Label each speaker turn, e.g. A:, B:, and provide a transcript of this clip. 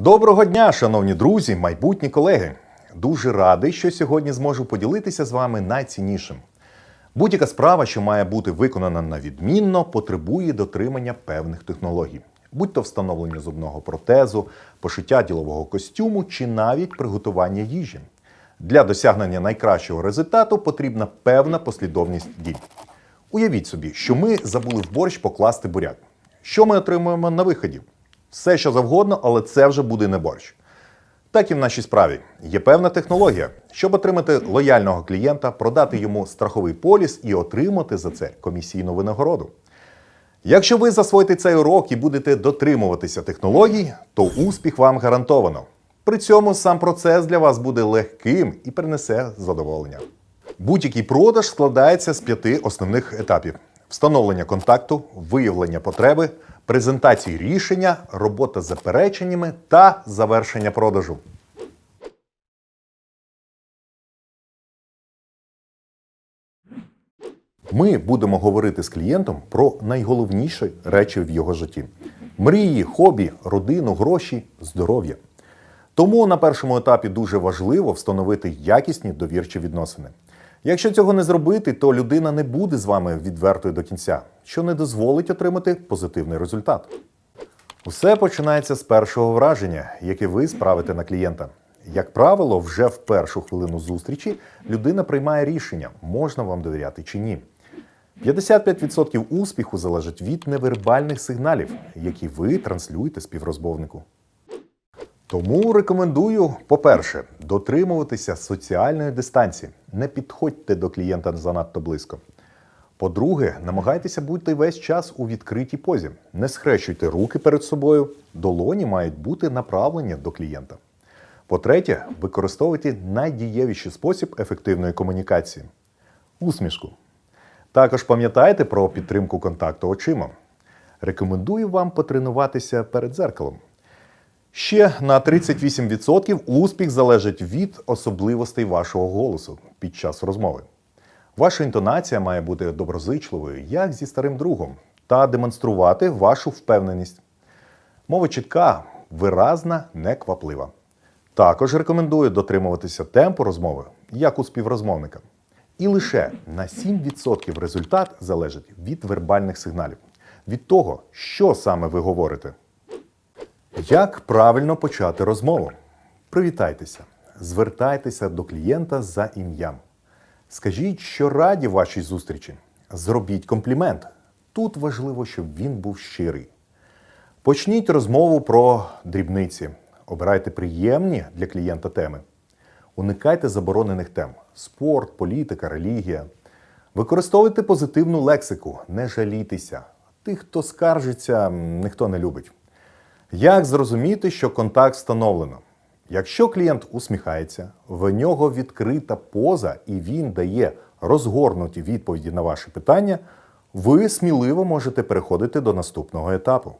A: Доброго дня, шановні друзі, майбутні колеги. Дуже радий, що сьогодні зможу поділитися з вами найціннішим. Будь-яка справа, що має бути виконана на відмінно, потребує дотримання певних технологій, будь то встановлення зубного протезу, пошиття ділового костюму чи навіть приготування їжі. Для досягнення найкращого результату потрібна певна послідовність дій. Уявіть собі, що ми забули в борщ покласти буряк. Що ми отримуємо на виході? Все, що завгодно, але це вже буде не борщ. Так і в нашій справі є певна технологія, щоб отримати лояльного клієнта, продати йому страховий поліс і отримати за це комісійну винагороду. Якщо ви засвоїте цей урок і будете дотримуватися технологій, то успіх вам гарантовано. При цьому сам процес для вас буде легким і принесе задоволення. Будь-який продаж складається з п'яти основних етапів: встановлення контакту, виявлення потреби, презентації рішення, робота з запереченнями та завершення продажу. Ми будемо говорити з клієнтом про найголовніші речі в його житті: мрії, хобі, родину, гроші, здоров'я. Тому на першому етапі дуже важливо встановити якісні довірчі відносини. Якщо цього не зробити, то людина не буде з вами відвертою до кінця, що не дозволить отримати позитивний результат. Усе починається з першого враження, яке ви справите на клієнта. Як правило, вже в першу хвилину зустрічі людина приймає рішення, можна вам довіряти чи ні. 55% успіху залежить від невербальних сигналів, які ви транслюєте співрозмовнику. Тому рекомендую, по-перше, дотримуватися соціальної дистанції. Не підходьте до клієнта занадто близько. По-друге, намагайтеся бути весь час у відкритій позі. Не схрещуйте руки перед собою, долоні мають бути направлені до клієнта. По-третє, використовуйте найдієвіший спосіб ефективної комунікації усмішку. Також пам'ятайте про підтримку контакту очима. Рекомендую вам потренуватися перед дзеркалом. Ще на 38% успіх залежить від особливостей вашого голосу під час розмови. Ваша інтонація має бути доброзичливою, як зі старим другом, та демонструвати вашу впевненість. Мова чітка, виразна, некваплива. Також рекомендую дотримуватися темпу розмови, як у співрозмовника. І лише на 7% результат залежить від вербальних сигналів, від того, що саме ви говорите. Як правильно почати розмову? Привітайтеся, звертайтеся до клієнта за ім'ям. Скажіть, що раді вашій зустрічі. Зробіть комплімент. Тут важливо, щоб він був щирий. Почніть розмову про дрібниці. Обирайте приємні для клієнта теми. Уникайте заборонених тем: спорт, політика, релігія. Використовуйте позитивну лексику, не жалітеся. Тих, хто скаржиться, ніхто не любить. Як зрозуміти, що контакт встановлено? Якщо клієнт усміхається, в нього відкрита поза і він дає розгорнуті відповіді на ваші питання, ви сміливо можете переходити до наступного етапу.